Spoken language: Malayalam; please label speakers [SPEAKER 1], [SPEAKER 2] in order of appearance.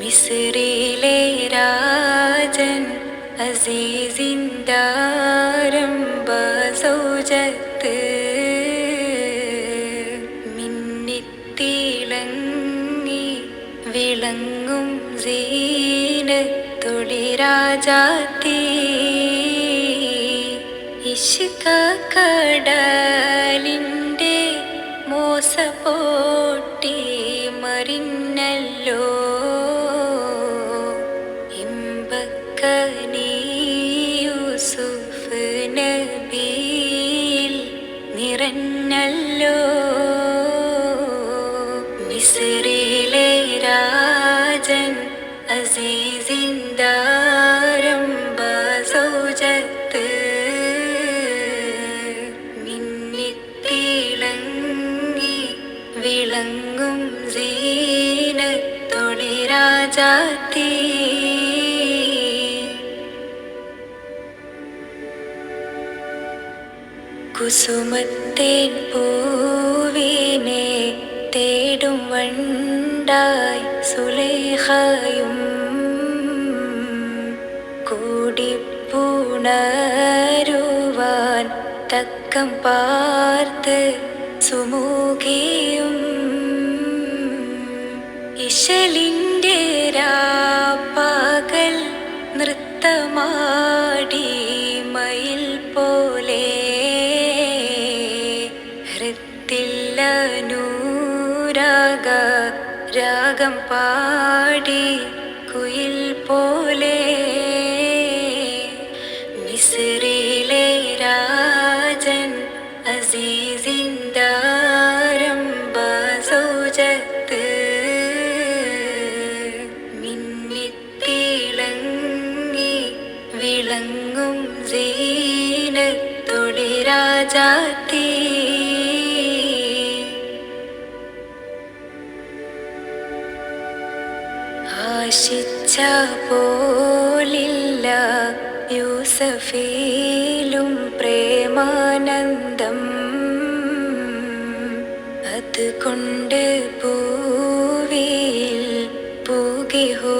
[SPEAKER 1] മിസ്രിലെ രാജൻ അസീസിന്റാരംഭ സൗജത്ത് മിന്നിത്തിളങ്ങി വിളങ്ങും സീനത്തൊളി രാജാത്തീ ഇഷ്കടലിന്റെ മോസപ്പോട്ടി മറിഞ്ഞല്ലോ. ഇമ്പക്കനീ യൂസുഫ് നബിയിൽ നിറഞ്ഞല്ലോ. മിസ്രിലെ രാജൻ അസീസിന്ദാരംഭ സൗജത്ത് മിന്നിത്തിളങ്ങി വിളങ്ങും സീനത്തൊളി രാജാത്തീ കുസുമത്തേൻ പൂവിനെ തേടും വണ്ടായി സുലേഹയും. കൂടിപ്പുണരുവാൻ തക്കം പാർത്ത് സുമൂഖിയും. ഇശലിന്റെ രാപ്പകൽ നൃത്തമാടി ഹൃത്തില്ല രാഗം പാടി കുയിൽ പോലെ മിസ്രിയിലെ രാജൻ അസീസിന്ദാരം സൗജത്ത് മിന്നിത്തിളങ്ങി വിളങ്ങും സീനത്തൊളി രാജാത്തീ ആശിച്ച പോലില്ല യൂസഫീലും പ്രേമാനന്ദം. അതുകൊണ്ട് പൂവിൽ പൂകി ഹോ